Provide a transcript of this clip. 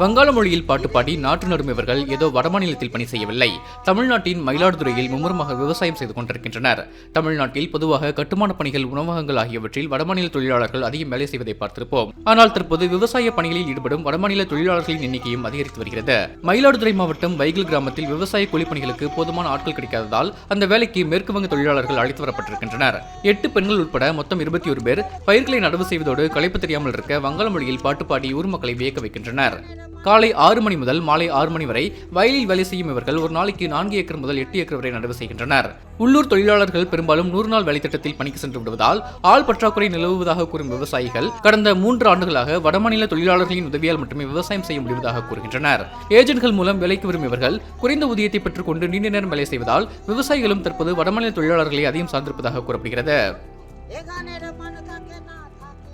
வங்காள மொழியில் பாட்டு பாடி நாட்டு நடும் இவர்கள் ஏதோ வடமாநிலத்தில் பணி செய்யவில்லை. தமிழ்நாட்டின் மயிலாடுதுறையில் மும்முரமாக விவசாயம் செய்து கொண்டிருக்கின்றனர். தமிழ்நாட்டில் பொதுவாக கட்டுமான பணிகள் உணவகங்கள் ஆகியவற்றில் வடமாநில தொழிலாளர்கள் அதிகம் வேலை செய்வதை பார்த்திருப்போம். ஆனால் தற்போது விவசாய பணிகளில் ஈடுபடும் வடமாநில தொழிலாளர்களின் எண்ணிக்கையும் அதிகரித்து வருகிறது. மயிலாடுதுறை மாவட்டம் வைகல் கிராமத்தில் விவசாய கூலிப்பணிகளுக்கு போதுமான ஆட்கள் கிடைக்காததால் அந்த வேலைக்கு மேற்கு வங்க தொழிலாளர்கள் அழைத்து வரப்பட்டிருக்கின்றனர். எட்டு பெண்கள் உட்பட மொத்தம் இருபத்தி ஒரு பேர் பயிர்களை நடவு செய்வதோடு களைப்பு தெரியாமல் இருக்க வங்காள மொழியில் பாட்டு பாடி ஊர் மக்களை வியக்க வைக்கின்றனர். காலை ஆறு மணி முதல் மாலை ஆறு மணி வரை வயலில் வேலை செய்யும் இவர்கள் ஒரு நாளைக்கு நான்கு ஏக்கர் முதல் எட்டு ஏக்கர் வரை நடவு செய்கின்றனர். உள்ளூர் தொழிலாளர்கள் பெரும்பாலும் நூறு நாள் வேலைத்திட்டத்தில் பணிக்கு சென்று விடுவதால் ஆள் பற்றாக்குறை நிலவுவதாக கூறும் விவசாயிகள் கடந்த மூன்று ஆண்டுகளாக வடமாநில தொழிலாளர்களின் உதவியால் மட்டுமே விவசாயம் செய்ய முடிவதாக கூறுகின்றனர். ஏஜென்ட்கள் மூலம் வேலைக்கு வரும் இவர்கள் குறைந்த ஊதியத்தை பெற்றுக்கொண்டு நீண்ட நேரம் வேலை செய்வதால் விவசாயிகளும் தற்போது வடமாநில தொழிலாளர்களை அதிகம் சார்ந்திருப்பதாக கூறப்படுகிறது.